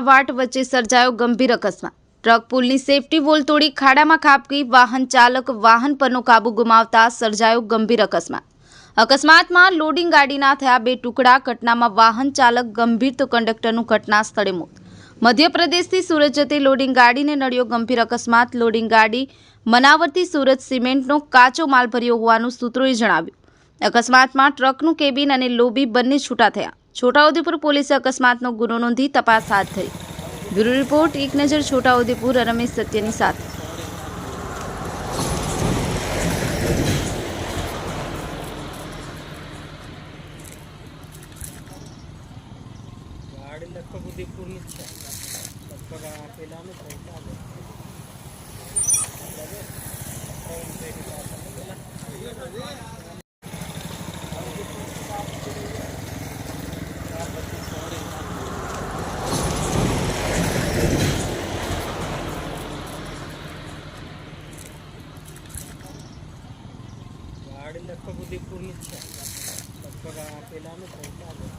વાટ વચ્ચે સર્જાયો ગંભીર અકસ્માત. ટ્રક પુલની સેફટી વોલ તોડી ખાડામાં ખાબકી વાહન ચાલક વાહન પરનો કાબુ ગુમાવતા સર્જાયો ગંભીર અકસ્માત. અકસ્માતમાં લોડિંગ ગાડીના થયા બે ટુકડા, ઘટનામાં વાહન ચાલક ગંભીર તો કંડક્ટરનું ઘટના સ્થળે મોત. મધ્યપ્રદેશથી સુરત જતી લોડિંગ ગાડીને નડ્યો ગંભીર અકસ્માત. લોડિંગ ગાડી મનાવરથી સુરત સિમેન્ટનો કાચો માલ ભર્યો હોવાનું સૂત્રોએ જણાવ્યું. અકસ્માતમાં ટ્રકનું કેબિન અને લોબી બંને છૂટા થયા. છોટાઉદેપુર પોલીસે અકસ્માતનો ગુનો નોંધી તપાસ હાથ ધરી. બ્યુરો રિપોર્ટ, એક નજર છોટાઉદેપુર, રમેશ સત્યની સાથે. લગભગ ત્રણ પેઢી પાછળ પેલા ગાડી લગભગ ઉદયપુરની જ છે લગભગ